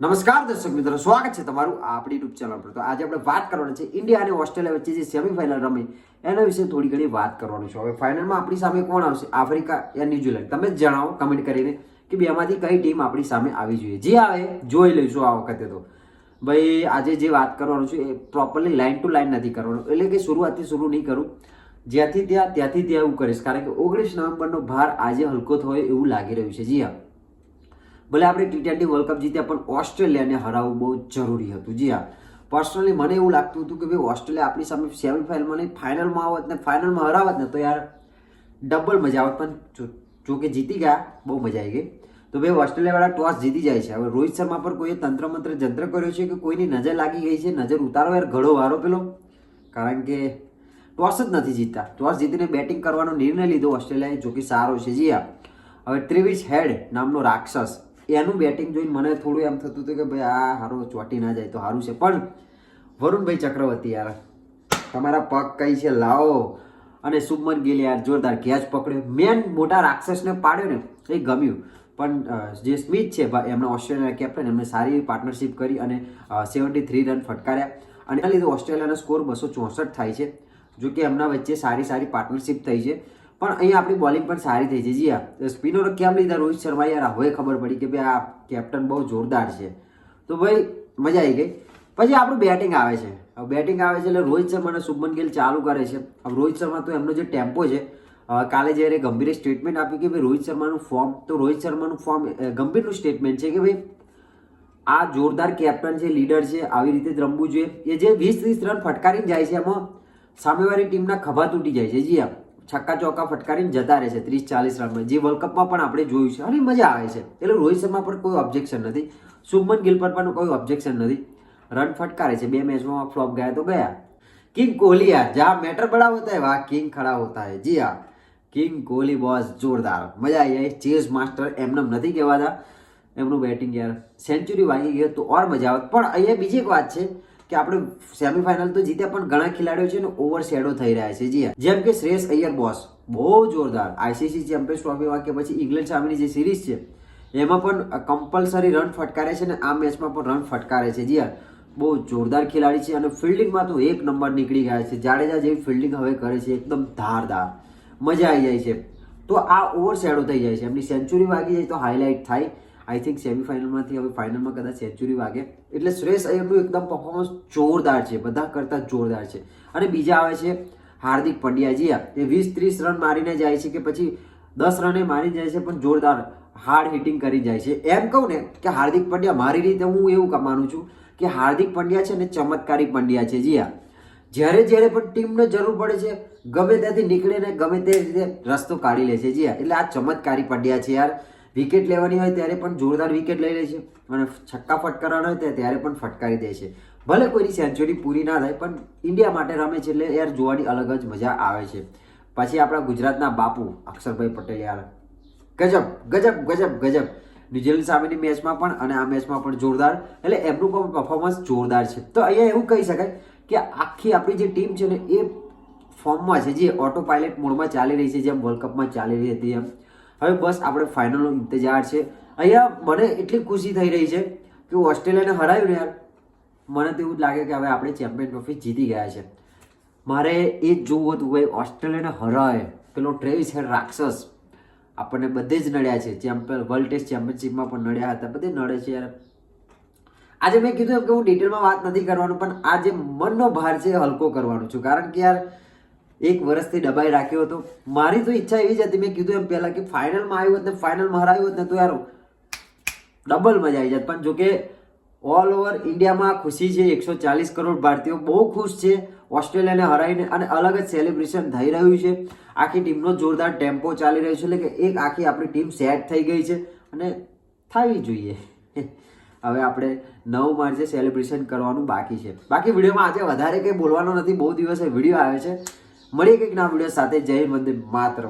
નમસ્કાર દર્શક મિત્રો, સ્વાગત છે તમારું આપણી યુટ્યુબ ચેનલ પર. તો આજે આપણે વાત કરવાની છે ઇન્ડિયા અને ઓસ્ટ્રેલિયા વચ્ચે જે સેમીફાઇનલ રમી, એના વિશે થોડી ઘણી વાત કરવાની છે. હવે ફાઇનલમાં આપણી સામે કોણ આવશે? આફ્રિકા યા ન્યુઝીલેન્ડ તમે જણાવો કમેન્ટ કરીને કે બેમાંથી કઈ ટીમ આપણી સામે આવી જોઈએ. જે આવે, જોઈ લઈશું આ વખતે તો. ભાઈ, આજે જે વાત કરવાનું છે એ પ્રોપરલી લાઇન ટુ લાઇન નથી કરવાનું. એટલે કે શરૂઆતથી શરૂ નહીં કરું. જ્યાંથી ત્યાં, ત્યાંથી ત્યાં એવું કરીશ. કારણ કે ઓગણીસ નવેમ્બરનો ભાર આજે હલકો થયો એવું લાગી રહ્યું છે. જી હા. ભલે આપણે ટી ટ્વેન્ટી વર્લ્ડ કપ જીત્યા, પણ ઓસ્ટ્રેલિયાને હરાવવું બહુ જરૂરી હતું. જી હા. પર્સનલી મને એવું લાગતું હતું કે ભાઈ, ઓસ્ટ્રેલિયા આપણી સામે સેમીફાઇનલમાં નહીં ફાઇનલમાં આવત ને ફાઇનલમાં હરાવત ને તો યાર ડબલ મજા આવત. પણ જો- કે જીતી ગયા, બહુ મજા આવી ગઈ. તો ભાઈ, ઓસ્ટ્રેલિયાવાળા ટોસ જીતી જાય છે. હવે રોહિત શર્મા પર કોઈએ તંત્ર મંત્ર જંત્ર કર્યો છે કે કોઈની નજર લાગી ગઈ છે? નજર ઉતારો યાર ઘડો વારો પેલો. કારણ કે ટોસ જ નથી જીતતા. ટોસ જીતીને બેટિંગ કરવાનો નિર્ણય લીધો ઓસ્ટ્રેલિયાએ જો કે સારો છે. જી હા. હવે ત્રેવીસ હેડ નામનો રાક્ષસ એનું બેટિંગ જોઈને મને થોડું એમ થતું હતું કે ભાઈ આ સારું ચોટી ના જાય તો સારું છે. પણ વરુણભાઈ ચક્રવર્તી યાર, તમારા પગ કઈ છે લાવો. અને શુભમન ગિલ યાર, જોરદાર કેચ પકડ્યો. મેન મોટા રાક્ષસને પાડ્યો ને, એ ગમ્યું. પણ જે સ્મિથ છે એમના ઓસ્ટ્રેલિયાના કેપ્ટન એમને સારી પાર્ટનરશિપ કરી અને સેવન્ટી થ્રી રન ફટકાર્યા. અને એના લીધે ઓસ્ટ્રેલિયાનો સ્કોર બસો ચોસઠ થાય છે. જો કે એમના વચ્ચે સારી સારી પાર્ટનરશિપ થઈ છે. પણ અહીંયા આપણી બોલિંગ પણ સારી થઈ છે જી હા. સ્પિનરો કેમ લીધા? રોહિત શર્મા યાર, હવે ખબર પડી કે ભાઈ આ કેપ્ટન બહુ જોરદાર છે. તો ભાઈ, મજા આવી ગઈ. પછી આપણું બેટિંગ આવે છે. હવે બેટિંગ આવે છે એટલે રોહિત શર્મા અને શુભમન ગિલ ચાલુ કરે છે. હવે રોહિત શર્મા તો એમનો જે ટેમ્પો છે કાલે જ્યારે ગંભીરે સ્ટેટમેન્ટ આપ્યું કે ભાઈ રોહિત શર્માનું ફોર્મ તો રોહિત શર્માનું ફોર્મ ગંભીરનું સ્ટેટમેન્ટ છે કે ભાઈ આ જોરદાર કેપ્ટન છે લીડર છે, આવી રીતે જ રમવું જોઈએ. એ જે વીસ ત્રીસ રન ફટકારીને જાય છે, એમાં સામેવાળી ટીમના ખભા તૂટી જાય છે. જી હા. છક્કા ચોક્કા ફટકારીને જતા રહે છે, ત્રીસ, ચાલીસ રનમાં. જે વર્લ્ડ કપમાં પણ આપણે જોયું છે. અને મજા આવે છે. એટલે રોહિત શર્મા પર કોઈ ઓબ્જેક્શન નથી. શુભમન ગિલ પર પણ કોઈ ઓબ્જેક્શન નથી. રન ફટકારે છે. બે મેચમાં ફ્લોપ ગયા તો ગયા. કિંગ કોહલી યાર જ્યાં મેટર બડા હોતા હે. વાહ, કિંગ ખડા હોતા હે. જી હા. કિંગ કોહલી બોસ જોરદાર. મજા આવી જાય ચેઝ માસ્ટર એમને નથી કહેવાતા. એમનું બેટિંગ યાર. સેન્ચુરી વાગી ગયો તો ઓર મજા આવે. પણ અહીંયા બીજી એક વાત છે. કે આપણે સેમીફાઇનલ તો જીત્યા, પણ ઘણા ખેલાડીઓ છે ને ઓવર શેડો થઈ રહ્યા છે. જી જેમ કે શ્રેયસ અય્યર બોસ, બહુ જોરદાર આઈસીસી ચેમ્પિયન્સ ટ્રોફીમાં કે પછી ઇંગ્લેન્ડ સામેની જે સિરીઝ છે, એમાં પણ કમ્પલસરી રન ફટકારે છે ને આ મેચમાં પણ રન ફટકારે છે. જી બહુ જોરદાર ખેલાડી છે અને ફિલ્ડિંગમાં તો એક નંબર નીકળી ગયા છે. જાડેજા જેવી ફિલ્ડિંગ હવે કરે છે, એકદમ ધારદાર. મજા આવી જાય છે. તો આ ઓવર શેડો થઈ જાય છે. એમની સેન્ચુરી વાગી જાય તો હાઇલાઇટ થાય. આઈ થિંક સેમીફાઇનલમાંથી હવે ફાઇનલમાં કદાચ સેન્ચુરી વાગે. એટલે શ્રેયસ અયરનું એકદમ પર્ફોર્મન્સ જોરદાર છે, બધા કરતાં જોરદાર છે. અને બીજા આવે છે હાર્દિક પંડ્યાજી એ વીસ ત્રીસ રન મારીને જાય છે કે પછી દસ રને મારી જાય છે, પણ જોરદાર હાર્ડ હિટિંગ કરી જાય છે. એમ કહું ને કે હાર્દિક પંડ્યા મારી રીતે હું એવું માનું છું કે હાર્દિક પંડ્યા છે ને ચમત્કારી પંડ્યા છે. જી હા. જ્યારે જ્યારે પણ ટીમને જરૂર પડે છે, ગમે ત્યાંથી નીકળે ને ગમે તે રીતે રસ્તો કાઢી લે છે. જી એટલે આ ચમત્કારી પંડ્યા છે યાર. વિકેટ લેવાની હોય ત્યારે પણ જોરદાર વિકેટ લઈ લે છે અને છક્કા ફટકારવાના હોય ત્યારે પણ ફટકારી દે છે. ભલે કોઈની સેન્ચુરી પૂરી ના થાય, પણ ઇન્ડિયા માટે રમે છે એટલે યાર જોવાની અલગ જ મજા આવે છે. પછી આપણા ગુજરાતના બાપુ અક્ષરભાઈ પટેલ યાર ગજબ ગજબ ગજબ ગજબ. ન્યુઝીલેન્ડ સામેની મેચમાં પણ અને આ મેચમાં પણ જોરદાર. એટલે એમનું પણ પરફોર્મન્સ જોરદાર છે. તો અહીંયા એવું કહી શકાય કે આખી આપણી જે ટીમ છે ને એ ફોર્મમાં છે, જે ઓટો પાયલટ મોડમાં ચાલી રહી છે, જેમ વર્લ્ડ કપમાં ચાલી રહી હતી એમ. હવે બસ આપણે ફાઇનલનો ઇંતજાર છે. અહીંયા મને એટલી ખુશી થઈ રહી છે કે ઓસ્ટ્રેલિયાને હરાવ્યું ને યાર. મને તો એવું જ લાગે કે હવે આપણે ચેમ્પિયન ટ્રોફી જીતી ગયા છે. મારે એ જ જોવું હતું ભાઈ, ઓસ્ટ્રેલિયાને હરાવે પેલો ટ્રેવિસ હેડ રાક્ષસ. આપણને બધે જ નડ્યા છે. ચેમ્પિયન વર્લ્ડ ટેસ્ટ ચેમ્પિયનશિપમાં પણ નડ્યા હતા. બધે નડે છે યાર. આજે મેં કીધું એમ કે હું ડિટેલમાં વાત નથી કરવાનું, પણ આ જે મનનો ભાર છે હલકો કરવાનો છું. કારણ કે યાર એક વર્ષથી દબાઈ રાખ્યો હતો. મારી તો ઈચ્છા એવી જ હતી, મેં કીધું એમ પહેલાં કે ફાઇનલમાં આવ્યું હોત ને ફાઇનલમાં હરાવ્યું હોત ને, તો યાર ડબલ મજા આવી જાત. પણ જોકે ઓલ ઓવર ઇન્ડિયામાં ખુશી છે, એકસો ચાલીસ કરોડ ભારતીયો બહુ ખુશ છે, ઓસ્ટ્રેલિયાને હરાવીને અને અલગ જ સેલિબ્રેશન થઈ રહ્યું છે. આખી ટીમનો જોરદાર ટેમ્પો ચાલી રહ્યો છે, એટલે કે એક આખી આપણી ટીમ સેટ થઈ ગઈ છે અને થવી જોઈએ. હવે આપણે નવ માર્ચે સેલિબ્રેશન કરવાનું બાકી છે. બાકી વિડીયોમાં આજે વધારે કંઈ બોલવાનો નથી, બહુ દિવસે વીડિયો આવે છે. મળીએ કંઈક ના વીડિયો સાથે. જય વંદે માત્ર